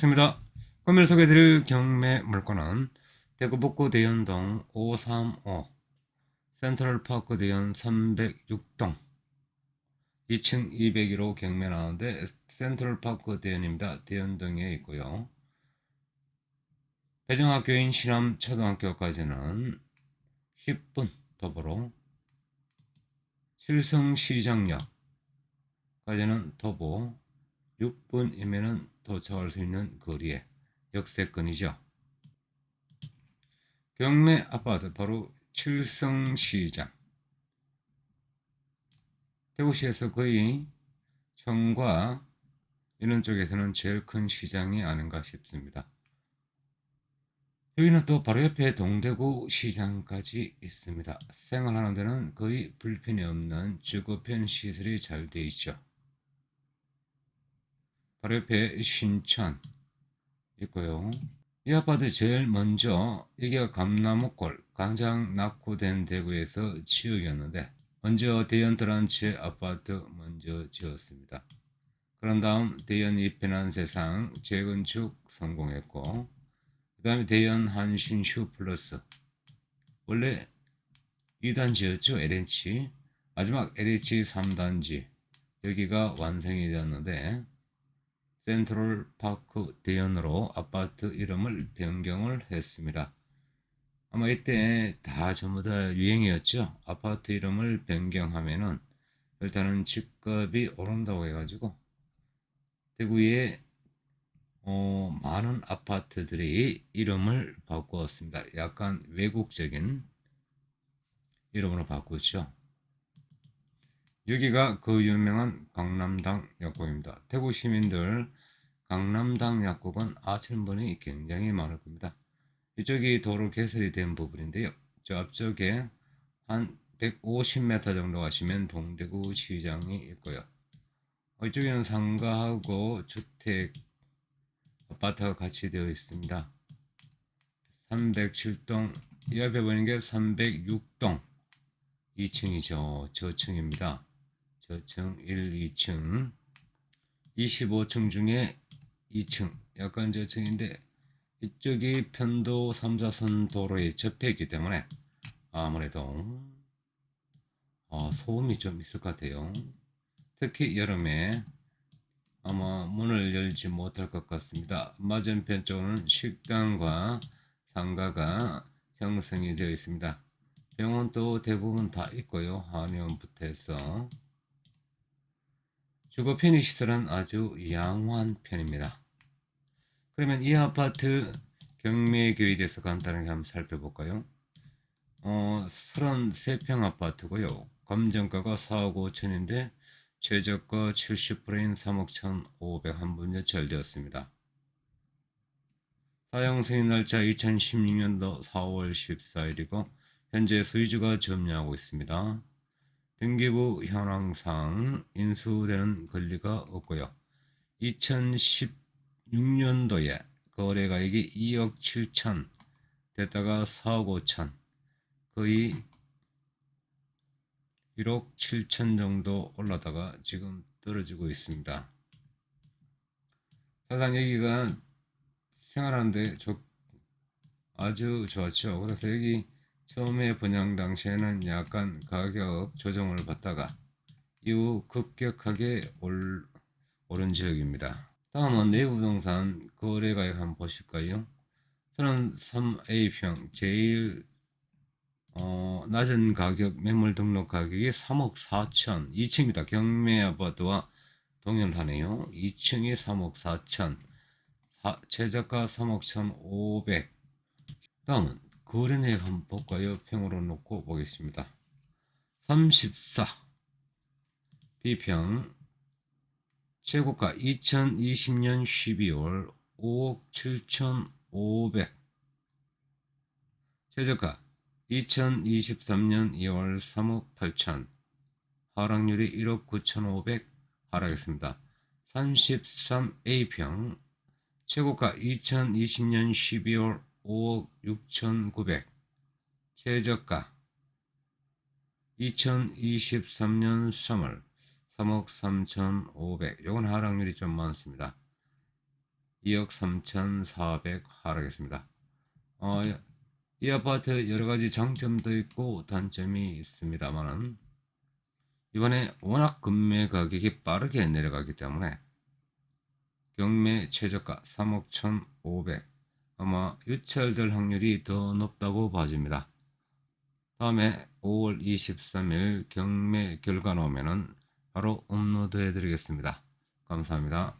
있습니다. 오늘 소개해드릴 경매 물건은 대구 북구 대연동 535 센트럴파크 대연 306동 2층 201호 경매 나오는데 센트럴파크 대연입니다. 대연동에 있고요. 배정학교인 신암 초등학교까지는 10분 도보로 칠성시장역까지는 도보 6분이면은 도착할 수 있는 거리에 역세권이죠. 경매 아파트 바로 칠성시장. 대구시에서 거의 청과 이런 쪽에서는 제일 큰 시장이 아닌가 싶습니다. 여기는 또 바로 옆에 동대구 시장까지 있습니다. 생활하는 데는 거의 불편이 없는 주거편 시설이 잘 되어 있죠. 바로 옆에 신천 있고요. 이 아파트 제일 먼저 여기가 감나무골 가장 낙후된 대구에서 지역이었는데 먼저 대연 트란치 아파트 먼저 지었습니다. 그런 다음 대연 이편한 세상 재건축 성공했고 그 다음에 대연 한신 슈 플러스 원래 2단지였죠 LH 마지막 LH 3단지 여기가 완성이 되었는데 센트럴 파크 대연으로 아파트 이름을 변경을 했습니다. 아마 이때 다 전부 다 유행이었죠. 아파트 이름을 변경하면은 일단은 집값이 오른다고 해가지고 대구에 어, 많은 아파트들이 이름을 바꾸었습니다. 약간 외국적인 이름으로 바꾸죠. 여기가 그 유명한 강남당 약국입니다. 대구 시민들 강남당 약국은 아시는 분이 굉장히 많을 겁니다. 이쪽이 도로 개설이 된 부분인데요. 저 앞쪽에 한 150m 정도 가시면 동대구 시장이 있고요. 이쪽에는 상가하고 주택 아파트가 같이 되어 있습니다. 307동 이 앞에 보이는 게 306동 2층이죠. 저층입니다. 저층 1, 2층 25층 중에 2층 약간 저층인데 이쪽이 편도 3, 4선 도로에 접해 있기 때문에 아무래도 어, 소음이 좀 있을 것 같아요. 특히 여름에 아마 문을 열지 못할 것 같습니다. 맞은편 쪽은 식당과 상가가 형성이 되어 있습니다. 병원도 대부분 다 있고요. 한의원부터 해서 주거 편의 시설은 아주 양호한 편입니다. 그러면 이 아파트 경매 계획에 대해서 간단하게 한번 살펴볼까요? 어, 33평 아파트고요. 감정가가 4억 5천인데 최저가 70%인 3억 1,500한 연철되었습니다. 사용 승인 날짜 2016년도 4월 14일이고 현재 소유주가 점유하고 있습니다. 등기부 현황상 인수되는 권리가 없고요. 2016년도에 거래가액이 2억 7천 됐다가 4억 5천 거의 1억 7천 정도 올라다가 지금 떨어지고 있습니다. 사상 여기가 생활하는데 좋- 아주 좋았죠. 그래서 여기 처음에 분양 당시에는 약간 가격 조정을 받다가 이후 급격하게 올, 오른 지역입니다. 다음은 내부동산 거래가액 한번 보실까요? 저는 3A평 제일 어, 낮은 가격 매물 등록 가격이 3억 4천 2층입니다. 경매 아파트와 동일하네요. 2층이 3억 4천 사, 최저가 3억 1,500 다음은 거래내역 한번 볼까요? 평으로 놓고 보겠습니다. 34 B평 최고가 2020년 12월 5억 7,500 최저가 2023년 2월 3억 8천 하락률이 1억 9,500 하락했습니다. 33A평 최고가 2020년 12월 5억 6,900 최저가 2023년 3월 3억 3,500 요건 하락률이 좀 많습니다. 2억 3,400 하락했습니다. 어, 이 아파트 여러 가지 장점도 있고 단점이 있습니다만은 이번에 워낙 금매 가격이 빠르게 내려가기 때문에 경매 최저가 3억 1,500 아마 유찰될 확률이 더 높다고 봐집니다. 다음에 5월 23일 경매 결과 나오면은 바로 업로드 해드리겠습니다. 감사합니다.